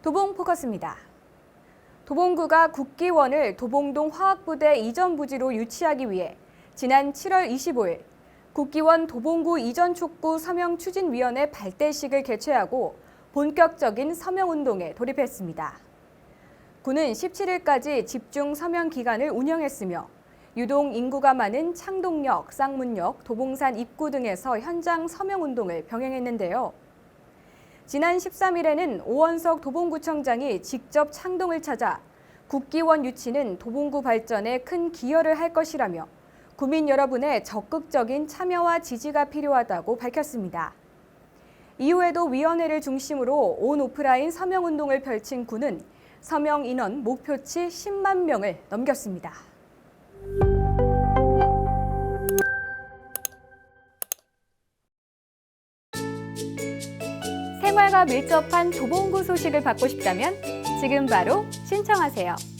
도봉 포커스입니다. 도봉구가 국기원을 도봉동 화학부대 이전 부지로 유치하기 위해 지난 7월 25일 국기원 도봉구 이전 촉구 서명 추진위원회 발대식을 개최하고 본격적인 서명 운동에 돌입했습니다. 군은 17일까지 집중 서명 기간을 운영했으며 유동 인구가 많은 창동역, 쌍문역, 도봉산 입구 등에서 현장 서명 운동을 병행했는데요. 지난 13일에는 오원석 도봉구청장이 직접 창동을 찾아 국기원 유치는 도봉구 발전에 큰 기여를 할 것이라며 구민 여러분의 적극적인 참여와 지지가 필요하다고 밝혔습니다. 이후에도 위원회를 중심으로 온 오프라인 서명 운동을 펼친 군은 서명 인원 목표치 10만 명을 넘겼습니다. 생활과 밀접한 도봉구 소식을 받고 싶다면 지금 바로 신청하세요.